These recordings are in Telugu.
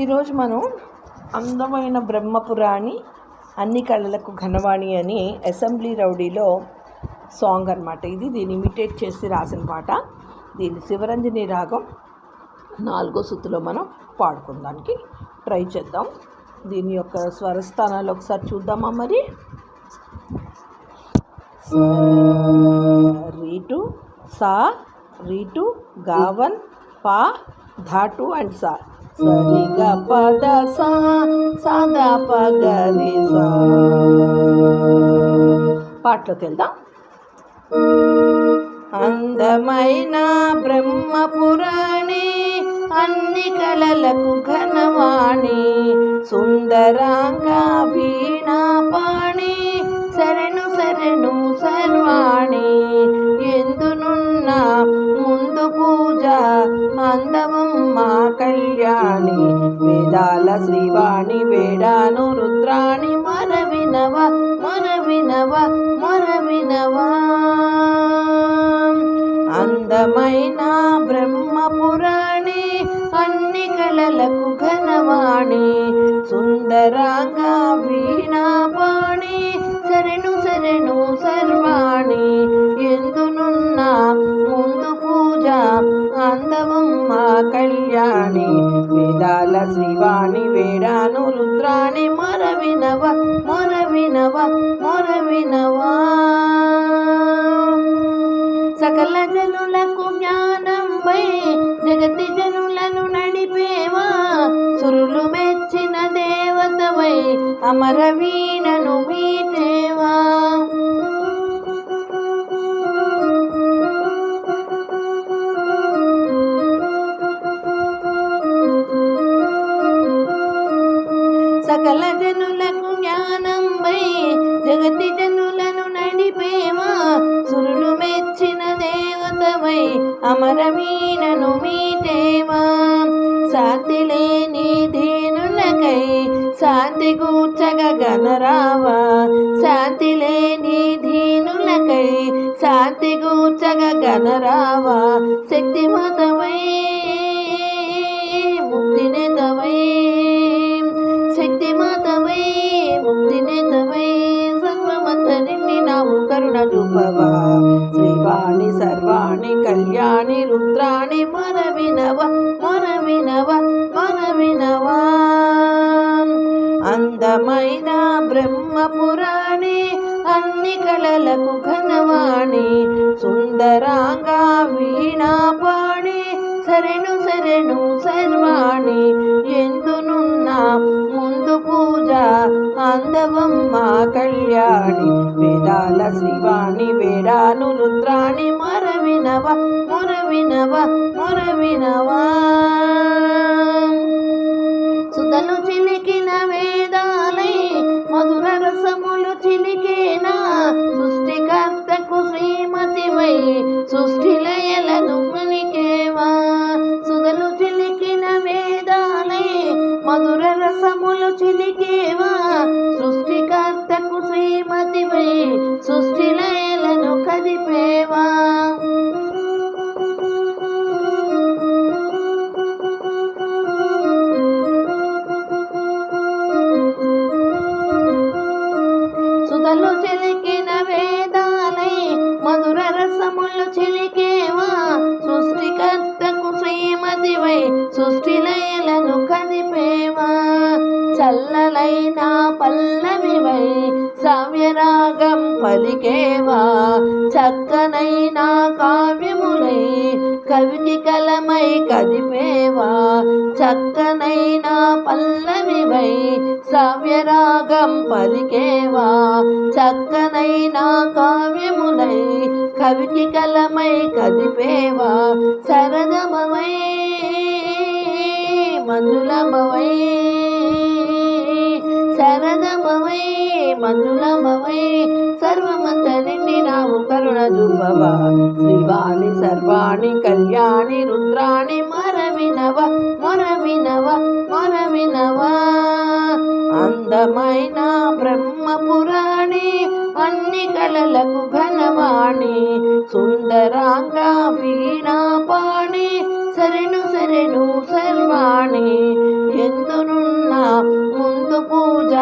ఈరోజు మనం అందమైన బ్రహ్మపురాణి అన్ని కళలకు ఘనవాణి అని అసెంబ్లీ రౌడీలో సాంగ్ అనమాట ఇది దీన్ని ఇమిటేట్ చేసి రాసిన పాట. దీన్ని శివరంజని రాగం నాలుగో సుత్తులో మనం పాడుకుందానికి ట్రై చేద్దాం. దీని యొక్క స్వరస్థానాలు ఒకసారి చూద్దామా మరి? రీటు సా రీటు గావన్ పా ధాటు అండ్ సా. సరిగా పద సా సాదా పగరి సా పాటలోకి వెళ్దాం అందమైన బ్రహ్మపురాణి అన్ని కళలకు ఘనవాణి సుందరాంగా వీణాపాణి కళ్యాణి వేదాల శ్రీవాణి వేడాను రుద్రాణి మన వినవ మన వినవ మన వినవా అందమైన బ్రహ్మపురాణి అన్ని కళలకు ఘనవాణి సుందరాంగా వీణాపాణి. వేదాల శ్రీవాణి వేడాను రుద్రాణి మరవినవ వినవ మొర వినవా సకల జనులకు జ్ఞానంపై జగతి జనులను నడిపేవా? సురులు మెచ్చిన దేవతవై అమర వీణను సకల జనులకు జ్ఞానంపై జగతి జనులను నడిపేవా సురులు మెచ్చిన దేవతమై అమర వీణను మీటేవా శాంతి లేని దీనులకై శాంతి కూర్చగ గనరావా. శాంతి లేని దీనులకై శాంతి కూర్చగ గనరావా. శక్తి మతమై కరుణ శ్రీవాణి సర్వాణి కళ్యాణి రుద్రాణి మనవినవ మనవినవ మనవినవ అందమైన బ్రహ్మపురాణి అన్ని కళలకు ఘనవాణి సుందరాంగా వీణాపాణి శరణు శరణు సర్వాణి మురవినవ మురవినవ సుతలు చిలికిన వేదాలై మధుర రసములు చిలికేనా. సృష్టికర్తకు శ్రీమతివై సృష్టి లయలను మనికేవా సుతలు చిలికిన వేదాలై మధుర రసములు చిలికేవా. సృష్టికర్తకు శ్రీమతివై సృష్టి లయలను కదిపేవా. సుధలు చిలికిన వేదాలై మధుర రసములు చిలికేవా? సృష్టికర్తకు శ్రీమతివై సృష్టి లయలను కదిపేవా? చల్లలైన పల్లవివై సవ్యరాగం పలికేవా? చక్కనైన కావ్యములై కవికి కలమై కదిపేవా? చక్కనైన పల్లవివై సవ్యరాగం పలికేవా? కవికి కలమై కదిపేవా సరదమవై మందులమవై సరగమవై మందులమవై సర్వమంత నిండి నావు కరుణ దుబ్బవా శ్రీవాణి సర్వాణి కళ్యాణి రుద్రాణి మరవినవ వినవ మొర అందమైన బ్రహ్మ వినవా అన్ని కళలకు ఘనవాణి సుందరాంగా వీణాపాణి సరెను సరెను సర్వాణి. ఎందునున్న ముందు పూజ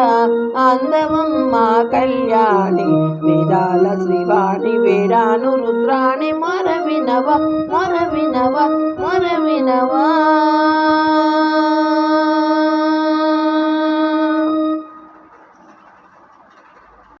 అందమమ్మ కళ్యాణి. వేదాల శ్రీవాణి వేడాను రుద్రాణి మరవినవ మరవినవ మరవినవా.